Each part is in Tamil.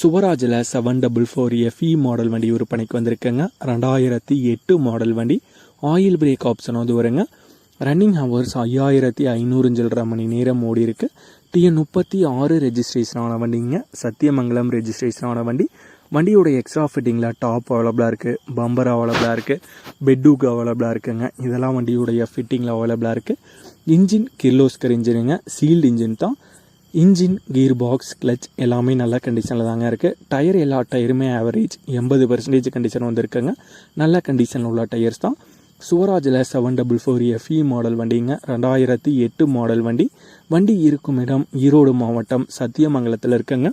சுவராஜில் seven double four FE model வண்டி விற்பனைக்கு வந்திருக்குங்க. ரெண்டாயிரத்தி எட்டு மாடல் வண்டி. ஆயில் பிரேக் ஆப்ஷன் வந்து வருங்க. ரன்னிங் ஹவர்ஸ் ஐயாயிரத்தி ஐநூறு சில்லற மணி நேரம் ஓடி இருக்கு. டிஎன் முப்பத்தி ஆறு ரெஜிஸ்ட்ரேஷனான வண்டிங்க. சத்தியமங்கலம் ரெஜிஸ்ட்ரேஷனான வண்டி. வண்டியோட எக்ஸ்ட்ரா ஃபிட்டிங்கில் டாப் அவைலபிளாக இருக்குது பம்பர் அவைலபிளாக இருக்குது பெட்டூக் அவைலபிளாக இருக்குங்க. இதெல்லாம் வண்டியோடைய ஃபிட்டிங்கில் அவைலபிளாக இருக்குது இன்ஜின் கிர்லோஸ்கர் இன்ஜினுங்க சீல்டு இன்ஜின் தான். இன்ஜின் கீர் பாக்ஸ் கிளச் எல்லாமே நல்ல கண்டிஷனில் தாங்க இருக்குது டயர் எல்லா டயருமே ஆவரேஜ் எண்பது பர்சன்டேஜ் கண்டிஷன் வந்திருக்குங்க. நல்ல கண்டிஷனில் உள்ள டயர்ஸ் தான். சுவராஜில் seven double four FE model வண்டிங்க. ரெண்டாயிரத்தி எட்டு மாடல் வண்டி. வண்டி இருக்கும் இடம் ஈரோடு மாவட்டம் சத்தியமங்கலத்தில் இருக்குங்க.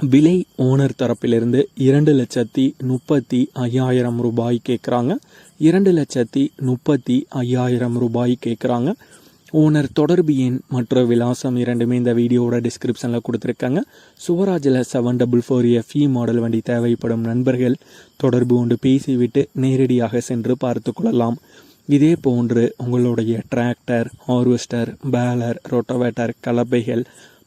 விலை ஓனர் தரப்பிலிருந்து இரண்டு லட்சத்தி முப்பத்தி ஐயாயிரம் ரூபாய் கேட்குறாங்க இரண்டு லட்சத்தி முப்பத்தி ஐயாயிரம் ரூபாய் கேட்குறாங்க ஓனர் தொடர்பு எண் மற்ற விலாசம் இரண்டுமே இந்த வீடியோவோட டிஸ்கிரிப்ஷனில் கொடுத்துருக்காங்க. சுவராஜில் seven double four FE model வண்டி தேவைப்படும் நண்பர்கள் தொடர்பு கொண்டு பேசிவிட்டு நேரடியாக சென்று பார்த்து கொள்ளலாம். இதே போன்று உங்களுடைய டிராக்டர் ஹார்வெஸ்டர் பேலர் ரொட்டோவேட்டர் கலப்பைகள்